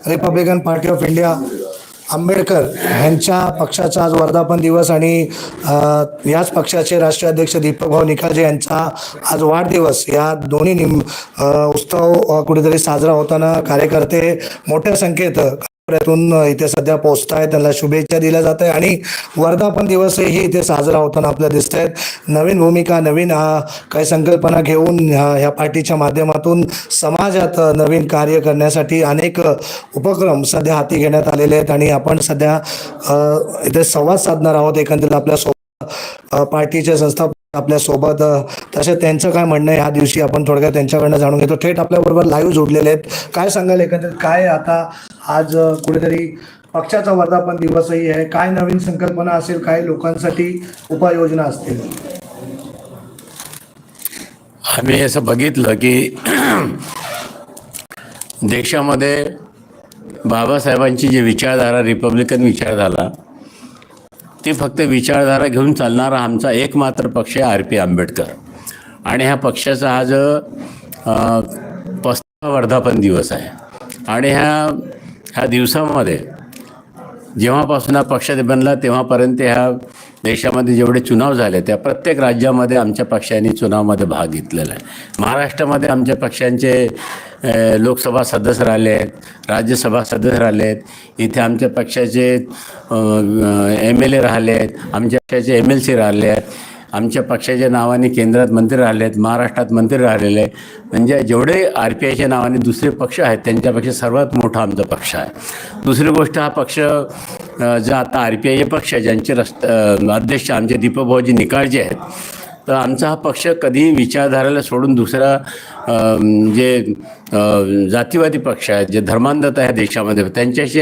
Republican Party of India Ambedkar यांच्या पक्षाचा आज वर्धापन दिवस आणि याच पक्षाचे राष्ट्रीय अध्यक्ष दीपकभाऊ निकाजे यांचा आज वाढदिवस. या दोन्ही निम उत्सव कुठेतरी साजरा होताना कार्यकर्ते मोठ्या संख्येत यातून इथे सध्या पोहोचत आहेत त्यांना शुभेच्छा दिल्या जात आहे आणि वर्धापन दिवसही इथे साजरा होताना आपल्याला दिसत आहेत नवीन भूमिका नवीन काही संकल्पना घेऊन ह्या पार्टीच्या माध्यमातून समाजात नवीन कार्य करण्यासाठी अनेक उपक्रम सध्या हाती घेण्यात आलेले आहेत आणि आपण सध्या इथे संवाद साधणार आहोत एकंदरीत आपल्यासोबत पार्टीचे संस्थापक आपल्यासोबत तसेच त्यांचं काय म्हणणं आहे? ह्या दिवशी आपण थोडक्यात त्यांच्याकडनं जाणून घेतो. थेट आपल्याबरोबर लाईव्ह जोडलेले आहेत. काय सांगाल एकंदरीत? काय आता आज कुठेतरी पक्षाचा वर्धापन दिवसही आहे. काय नवीन संकल्पना असेल काय लोकांसाठी उपाययोजना असतील? आम्ही असं बघितलं की देशामध्ये बाबासाहेबांची जी विचारधारा रिपब्लिकन विचारधारा ती फक्त विचारधारा घेऊन चालणारा आमचा एकमात्र पक्ष आहे आर पी आंबेडकर. आणि ह्या पक्षाचा आज अ, वर्धापन दिवस आहे. आणि ह्या ह्या दिवसामध्ये जेव्हापासून हा पक्ष बनला तेव्हापर्यंत ह्या देशामध्ये जेवढे चुनाव झाले त्या प्रत्येक राज्यामध्ये आमच्या पक्षांनी चुनावामध्ये भाग घेतलेला आहे. महाराष्ट्रामध्ये आमच्या पक्षांचे लोकसभा सदस्य राहिले आहेत राज्यसभा सदस्य राहिले आहेत. इथे आमच्या पक्षाचे एम एल ए राहिले आहेत आमच्या पक्षाचे एम एल सी राहिले आहेत. आमच्या पक्षाच्या नावाने केंद्रात मंत्री राहिले आहेत महाराष्ट्रात मंत्री राहिलेले आहे म्हणजे जेवढे आर पी आयच्या नावाने दुसरे पक्ष आहेत त्यांच्यापेक्षा सर्वात मोठा आमचा पक्ष आहे. दुसरी गोष्ट हा पक्ष जो आता आर पी आय पक्ष आहे ज्यांचे रस्त अध्यक्ष आमचे दीपकभाऊजी निकाळजे आहेत तर आमचा हा पक्ष कधीही विचारधाराला सोडून दुसरा जे जातीवादी पक्ष आहेत जे धर्मांधत आहे देशामध्ये त्यांच्याशी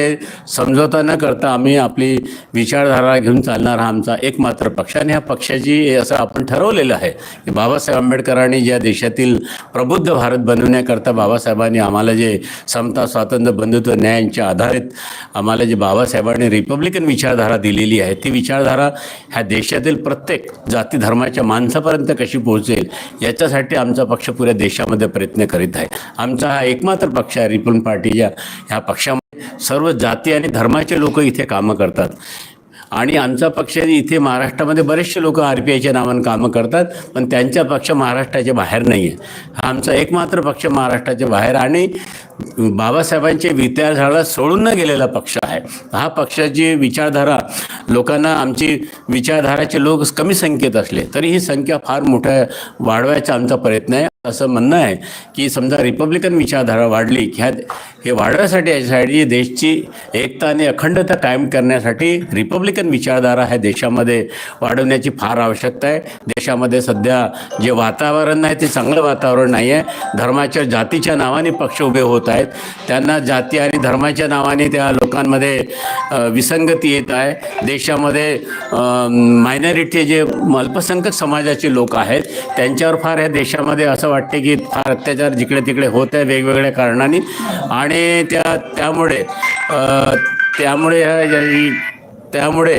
समझोता न करता आम्ही आपली विचारधारा घेऊन चालणारा हा आमचा एकमात्र पक्ष. आणि ह्या पक्षाची असं आपण ठरवलेलं आहे की बाबासाहेब आंबेडकरांनी ज्या देशातील प्रबुद्ध भारत बनवण्याकरता बाबासाहेबांनी आम्हाला जे समता स्वातंत्र्य बंधुत्व न्यायांच्या आधारित आम्हाला जे बाबासाहेबांनी रिपब्लिकन विचारधारा दिलेली आहे ती विचारधारा ह्या देशातील प्रत्येक जाती धर्माच्या मान माणसापर्यंत कशी पोहोचेल याच्यासाठी आमचा पक्ष पुऱ्या देशामध्ये प्रयत्न करीत आहे. आमचा हा एकमात्र पक्ष आहे रिपब्लिकन पार्टीच्या ह्या पक्षामध्ये सर्व जाती आणि धर्माचे लोक इथे कामं करतात. आणि आमचा पक्ष इथे महाराष्ट्रामध्ये बरेचसे लोक आर पी आयच्या नावानं कामं करतात पण त्यांचा पक्ष महाराष्ट्राच्या बाहेर नाही आहे हा आमचा एकमात्र पक्ष महाराष्ट्राच्या बाहेर आणि बाबासाहेबांचे विचारधारा सोडून न गेलेला पक्ष आहे. हा पक्षाची विचारधारा लोकांना आमची विचारधाराचे लोक कमी संख्येत असले तरी ही संख्या फार मोठ्या वाढवायचा आमचा प्रयत्न आहे. असं म्हणणं आहे की समजा रिपब्लिकन विचारधारा वाढली की ह्या हे वाढण्यासाठी याच्यासाठी देशची एकता आणि अखंडता कायम करण्यासाठी रिपब्लिकन विचारधारा ह्या देशामध्ये वाढवण्याची फार आवश्यकता आहे. देशामध्ये सध्या जे वातावरण आहे ते चांगलं वातावरण नाही आहे. धर्माच्या जातीच्या नावाने पक्ष उभे होत आहेत. त्यांना जाती आणि धर्माच्या नावाने त्या लोकांमध्ये विसंगती येत आहे. देशामध्ये मायनॉरिटी जे अल्पसंख्यक समाजाचे लोक आहेत त्यांच्यावर फार या देशामध्ये असं असं वाटते की फार अत्याचार जिकडे तिकडे होत आहे वेगवेगळ्या कारणाने. आणि त्या त्यामुळे त्यामुळे ह्या त्यामुळे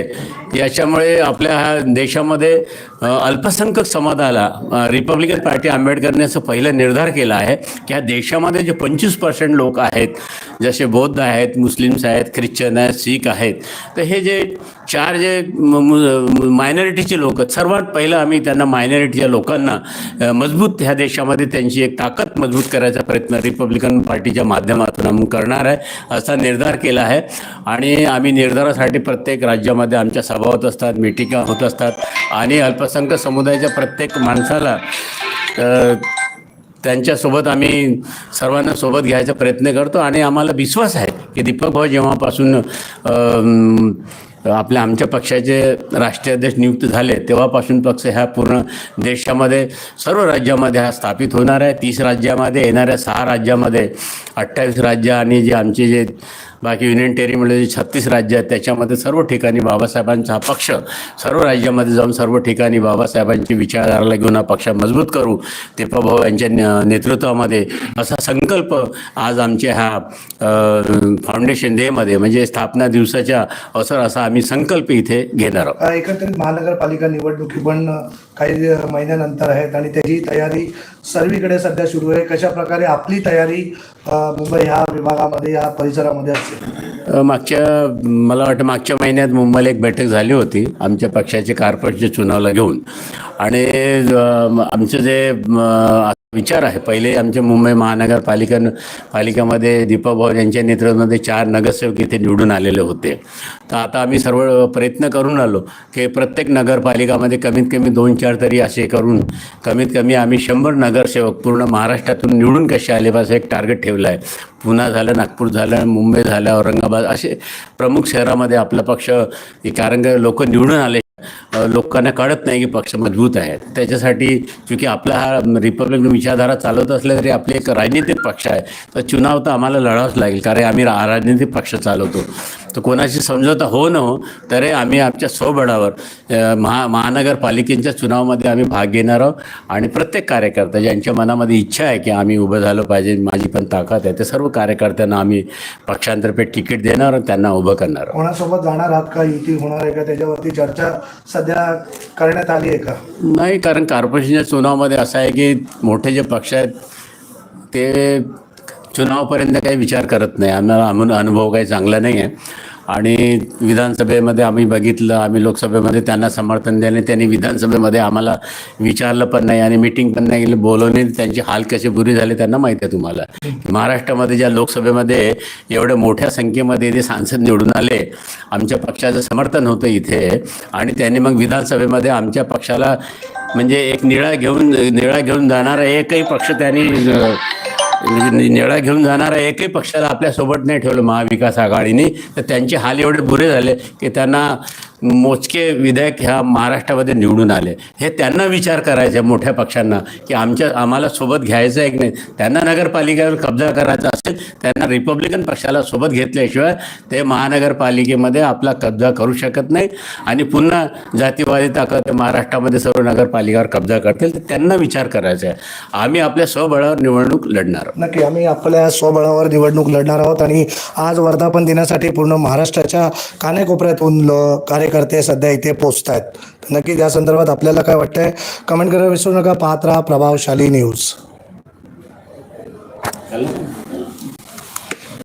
याच्यामुळे आपल्या ह्या देशामध्ये अल्पसंख्यक समाजाला रिपब्लिकन पार्टी आंबेडकरने असं पहिलं निर्धार केला आहे की ह्या देशामध्ये जे पंचवीस पर्सेंट लोक आहेत जसे बौद्ध आहेत मुस्लिम्स आहेत ख्रिश्चन आहेत सिख आहेत तर हे जे चार जे मायनॉरिटीचे लोक आहेत सर्वात पहिलं आम्ही त्यांना मायनॉरिटीच्या लोकांना मजबूत ह्या देशामध्ये त्यांची एक ताकद मजबूत करायचा प्रयत्न रिपब्लिकन पार्टीच्या माध्यमातून आम्ही करणार आहे असा निर्धार केला आहे. आणि आम्ही निर्धारासाठी प्रत्येक राज्यामध्ये आमच्या सभा होत असतात मिटिंगा होत असतात आणि अल्प असंख्य समुदायाच्या प्रत्येक माणसाला त्यांच्यासोबत आम्ही सर्वांना सोबत घ्यायचा प्रयत्न करतो आणि आम्हाला विश्वास आहे की दीपक भाऊ जेव्हापासून आपल्या आमच्या पक्षाचे राष्ट्रीय अध्यक्ष नियुक्त झाले तेव्हापासून पक्ष ह्या पूर्ण देशामध्ये सर्व राज्यामध्ये हा स्थापित होणार आहे. तीस राज्यामध्ये येणाऱ्या सहा राज्यामध्ये अठ्ठावीस राज्य आणि जे आमचे जे बाकी युनियन टेरिटरीमध्ये जे छत्तीस राज्य आहेत त्याच्यामध्ये सर्व ठिकाणी बाबासाहेबांचा हा पक्ष सर्व राज्यामध्ये जाऊन सर्व ठिकाणी बाबासाहेबांची विचारधाराला घेऊन हा पक्ष मजबूत करू ते प्रभाव यांच्या नेतृत्वामध्ये असा संकल्प आज आमच्या ह्या फाउंडेशन डेमध्ये म्हणजे स्थापना दिवसाच्या अवसर असा आम्ही संकल्प इथे घेणार आहोत. एकंदरीत महानगरपालिका निवडणुकी पण काही महिन्यानंतर आहेत आणि त्याची तयारी सर्वीकडे सध्या सुरू आहे. कशा प्रकारे आपली तयारी मुंबई ह्या विभागामध्ये या परिसरामध्ये असते मागच्या मला वाटतं मागच्या महिन्यात मुंबईला एक बैठक झाली होती आमच्या पक्षाचे कार्पोरेटचे चुनावला घेऊन. आणि आमचं जे विचार आहे. पहिले आमच्या मुंबई महानगरपालिका पालिकामध्ये दीपक भाऊ यांच्या नेतृत्वामध्ये चार नगरसेवक इथे निवडून आलेले होते. तर आता आम्ही सर्व प्रयत्न करून आलो की प्रत्येक नगरपालिकामध्ये कमीत कमी दोन चार तरी असे करून कमीत कमी आम्ही शंभर नगरसेवक पूर्ण महाराष्ट्रातून निवडून कसे आले पास एक टार्गेट ठेवलं आहे पुणे झालं नागपूर झालं मुंबई झालं औरंगाबाद असे प्रमुख शहरामध्ये आपला पक्ष कारण लोक निवडून आले. लोकांना कळत नाही की पक्ष मजबूत आहे. त्याच्यासाठी चूंकि आपला हा रिपब्लिकन विचारधारा चालवत असल्या तरी आपले एक राजनीतिक पक्ष आहे. तर चुनाव तर आम्हाला लढावंच लागेल कारण आम्ही राजनीतिक पक्ष चालवतो. तर कोणाशी समजवता हो न हो तरी आम्ही आमच्या स्वबळावर महा महानगरपालिकेच्या चुनावामध्ये आम्ही भाग घेणार आहोत. आणि प्रत्येक कार्यकर्ता ज्यांच्या मनामध्ये इच्छा आहे की आम्ही उभं झालं पाहिजे माझी पण ताकद आहे ते सर्व कार्यकर्त्यांना आम्ही पक्षांतर्फे तिकीट देणार आणि त्यांना उभं करणार आहोत. कोणासोबत जाणार आहात का? युती होणार आहे का? त्याच्यावरती चर्चा सध्या करण्यात आली आहे का? नाही कारण कॉर्पोरेशनच्या चुनावामध्ये असं आहे की मोठे जे पक्ष आहेत ते चुनावपर्यंत काही विचार करत नाही. आम्हाला आम्हाला अनुभव काही चांगला नाही आहे. आणि विधानसभेमध्ये आम्ही बघितलं आम्ही लोकसभेमध्ये त्यांना समर्थन दिले त्यांनी विधानसभेमध्ये आम्हाला विचारलं पण नाही आणि मिटिंग पण नाही केलं बोलवणे त्यांची हाल कसे बुरी झाले त्यांना माहिती आहे तुम्हाला. महाराष्ट्रामध्ये ज्या लोकसभेमध्ये एवढ्या मोठ्या संख्येमध्ये ते सांसद निवडून आले आमच्या पक्षाचं समर्थन होतं इथे. आणि त्यांनी मग विधानसभेमध्ये आमच्या पक्षाला म्हणजे एक निळा घेऊन निळा घेऊन जाणारा एकही पक्ष त्यांनी अ, निळा घेऊन जाणारा एकही पक्षाला आपल्यासोबत नाही ठेवलं महाविकास आघाडीने. तर त्यांचे हाल एवढे बुरे झाले की त्यांना मोजके विधेयक ह्या महाराष्ट्रामध्ये निवडून आले. हे त्यांना विचार करायचा मोठ्या पक्षांना की आमच्या आम्हाला सोबत घ्यायचं आहे की नाही? त्यांना नगरपालिकेवर कब्जा करायचा असेल त्यांना रिपब्लिकन पक्षाला सोबत घेतल्याशिवाय ते महानगरपालिकेमध्ये आपला कब्जा करू शकत नाही. आणि पुन्हा जातीवादी ताकद महाराष्ट्रामध्ये सर्व नगरपालिकावर कब्जा करतील तर त्यांना विचार करायचा आहे. आम्ही आपल्या स्वबळावर निवडणूक लढणार आहोत. नक्की आम्ही आपल्या स्वबळावर निवडणूक लढणार आहोत आणि आज वर्धापन दिनासाठी पूर्ण महाराष्ट्राच्या कानेकोपऱ्यातून कार्य कार्यकर्ते सध्या इथे पोचत आहेत नक्की या संदर्भात आपल्याला काय वाटतंय? कमेंट करायला विसरू नका. पाहत राहा प्रभावशाली न्यूज.